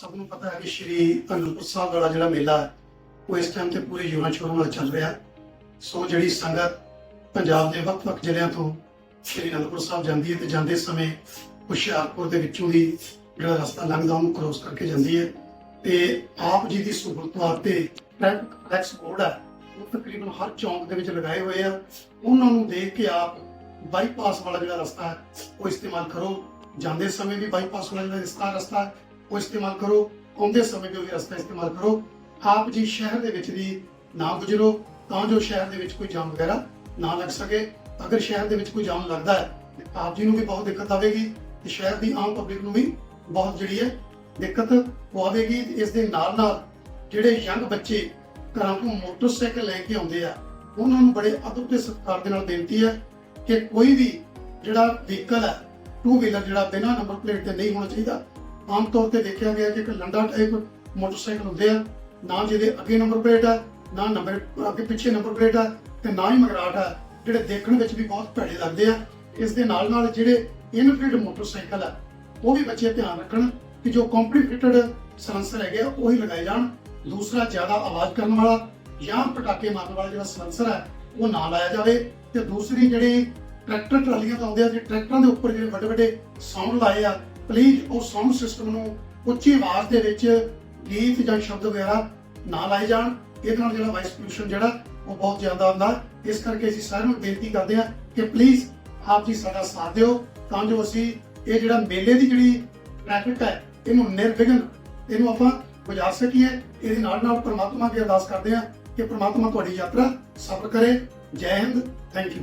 ਸਭ ਨੂੰ ਪਤਾ ਹੈ ਕਿ ਸ਼੍ਰੀ ਅਨੰਦਪੁਰ ਸਾਹਿਬ ਵਾਲਾ ਜਿਹੜਾ ਮੇਲਾ ਹੈ ਉਹ ਇਸ ਟਾਈਮ ਤੇ ਪੂਰੇ ਯੂਨਾ ਸ਼ੋਰ ਨਾਲ ਚੱਲ ਰਿਹਾ ਸੋ ਜਿਹੜੀ ਸੰਗਤ ਪੰਜਾਬ ਦੇ ਵੱਖ-ਵੱਖ ਜ਼ਿਲ੍ਹਿਆਂ ਤੋਂ ਸ਼੍ਰੀ ਅਨੰਦਪੁਰ ਸਾਹਿਬ ਜਾਂਦੀ ਹੈ ਤੇ ਜਾਂਦੇ ਸਮੇਂ ਹੁਸ਼ਿਆਰਪੁਰ ਦੇ ਵਿੱਚੋਂ ਦੀ ਜਿਹੜਾ ਰਸਤਾ ਲੰਘਦਾ ਉਹਨੂੰ ਕ੍ਰੋਸ ਕਰਕੇ ਜਾਂਦੀ ਹੈ। ਤੇ ਆਪ ਜੀ ਦੀ ਸਹੂਲਤ ਵਾਸਤੇ ਟ੍ਰੈਫਿਕ ਟੈਕਸ ਬੋਰਡ ਹੈ ਉਹ ਤਕਰੀਬਨ ਹਰ ਚੌਂਕ ਦੇ ਵਿੱਚ ਲਗਾਏ ਹੋਏ ਆ। ਉਹਨਾਂ ਨੂੰ ਦੇਖ ਕੇ ਆਪ ਬਾਈਪਾਸ ਵਾਲਾ ਜਿਹੜਾ ਰਸਤਾ ਹੈ ਉਹ ਇਸਤੇਮਾਲ ਕਰੋ। ਜਾਂਦੇ ਸਮੇਂ ਵੀ ਬਾਈਪਾਸ ਵਾਲਾ ਜਿਹੜਾ ਰਸਤਾ ਰਸਤਾ ਹੈ, ਉਹ ਇਸਤੇਮਾਲ ਕਰੋ, ਆਉਂਦੇ ਸਮੇਂ ਵੀ ਉਹ ਰਸਤਾ ਇਸਤੇਮਾਲ ਕਰੋ। ਆਪ ਜੀ ਸ਼ਹਿਰ ਦੇ ਵਿੱਚ ਦੀ ਨਾ ਗੁਜ਼ਰੋ, ਤਾਂ ਜੋ ਸ਼ਹਿਰ ਦੇ ਵਿੱਚ ਕੋਈ ਜਾਮ ਵਗੈਰਾ ਨਾ ਲੱਗ ਸਕੇ। ਅਗਰ ਸ਼ਹਿਰ ਦੇ ਵਿੱਚ ਕੋਈ ਜਾਮ ਲੱਗਦਾ ਹੈ ਆਪ ਜੀ ਨੂੰ ਵੀ ਬਹੁਤ ਦਿੱਕਤ ਆਵੇਗੀ, ਤੇ ਸ਼ਹਿਰ ਦੀ ਆਮ ਪਬਲਿਕ ਨੂੰ ਵੀ ਬਹੁਤ ਜਿਹੜੀ ਹੈ ਦਿੱਕਤ ਪਵਾਵੇਗੀ। ਇਸ ਦੇ ਨਾਲ ਨਾਲ ਜਿਹੜੇ ਯੰਗ ਬੱਚੇ ਘਰਾਂ ਤੋਂ ਮੋਟਰਸਾਈਕਲ ਲੈ ਕੇ ਆਉਂਦੇ ਆ, ਉਹਨਾਂ ਨੂੰ ਬੜੇ ਅਦਬ ਤੇ ਸਤਿਕਾਰ ਦੇ ਨਾਲ ਬੇਨਤੀ ਹੈ ਕਿ ਕੋਈ ਵੀ ਜਿਹੜਾ ਵਹੀਕਲ ਹੈ ਟੂ ਵੀਲਰ ਜਿਹੜਾ ਬਿਨਾਂ ਨੰਬਰ ਪਲੇਟ ਤੇ ਨਹੀਂ ਹੋਣਾ ਚਾਹੀਦਾ ਆਮ ਤੌਰ ਤੇ ਦੇਖਿਆ ਗਿਆ ਕਿ ਇੱਕ ਲੰਡਾ ਟਾਈਪ ਮੋਟਰਸਾਈਕਲ ਹੁੰਦੇ ਆ। ਨਾ ਜਿਹਦੇ ਅੱਗੇ ਨੰਬਰ ਪਲੇਟ ਹੈ ਨਾ ਨੰਬਰ ਅੱਗੇ ਪਿੱਛੇ ਨੰਬਰ ਪਲੇਟ ਹੈ ਤੇ ਨਾ ਹੀ ਮਗਰਾਟ ਹੈ ਜਿਹੜੇ ਦੇਖਣ ਵਿੱਚ ਵੀ ਬਹੁਤ ਭੈੜੇ ਲੱਗਦੇ ਆ। ਇਸ ਦੇ ਨਾਲ ਨਾਲ ਜਿਹੜੇ ਇਨਫਿਲਡ ਮੋਟਰਸਾਈਕਲ ਆ, ਉਹ ਵੀ ਬੱਚੇ ਧਿਆਨ ਰੱਖਣ ਕਿ ਜੋ ਕੰਪਨੀ ਸਲੈਂਸਰ ਹੈਗੇ ਆ, ਉਹੀ ਲਗਾਏ ਜਾਣ। ਦੂਸਰਾ, ਜ਼ਿਆਦਾ ਆਵਾਜ਼ ਕਰਨ ਵਾਲਾ ਜਾਂ ਪਟਾਕੇ ਮਾਰਨ ਵਾਲਾ ਜਿਹੜਾ ਸਲੈਂਸਰ ਹੈ ਉਹ ਨਾ ਲਾਇਆ ਜਾਵੇ। ਤੇ ਦੂਸਰੀ, ਜਿਹੜੀ ਟਰੈਕਟਰ ਟਰਾਲੀਆਂ ਤਾਂ ਆਉਂਦੇ ਆ, ਜੇ ਟਰੈਕਟਰਾਂ ਦੇ ਉੱਪਰ ਜਿਹੜੇ ਵੱਡੇ ਵੱਡੇ ਸਾਊਂਡ ਲਾਏ ਆ ਪਲੀਜ਼ ਉਹ ਸਾਊਂਡ ਸਿਸਟਮ ਨੂੰ ਉੱਚੀ ਆਵਾਜ਼ ਦੇ ਵਿੱਚ ਗੀਤ ਜਾਂ ਸ਼ਬਦ ਵਗੈਰਾ ਨਾ ਲਾਏ ਜਾਣ। ਇਹਦੇ ਨਾਲ ਜਿਹੜਾ ਵਾਇਸ ਪੋਲੂਸ਼ਨ ਜਿਹੜਾ, ਉਹ ਬਹੁਤ ਜ਼ਿਆਦਾ ਹੁੰਦਾ। ਇਸ ਕਰਕੇ ਅਸੀਂ ਸਾਰਿਆਂ ਨੂੰ ਬੇਨਤੀ ਕਰਦੇ ਹਾਂ ਕਿ ਪਲੀਜ਼ ਆਪ ਜੀ ਸਾਡਾ ਸਾਥ ਦਿਓ। ਤਾਂ ਜੋ ਅਸੀਂ ਇਹ ਜਿਹੜਾ ਮੇਲੇ ਦੀ ਜਿਹੜੀ ਟ੍ਰੈਫਿਕ ਹੈ, ਇਹਨੂੰ ਨਿਰਵਿਘਨ ਇਹਨੂੰ ਆਪਾਂ ਗੁਜ਼ਾਰ ਸਕੀਏ। ਇਹਦੇ ਨਾਲ ਨਾਲ ਪ੍ਰਮਾਤਮਾ ਦੀ ਅਰਦਾਸ ਕਰਦੇ ਹਾਂ ਕਿ ਪ੍ਰਮਾਤਮਾ ਤੁਹਾਡੀ ਯਾਤਰਾ ਸਫਲ ਕਰੇ। ਜੈ ਹਿੰਦ। Thank you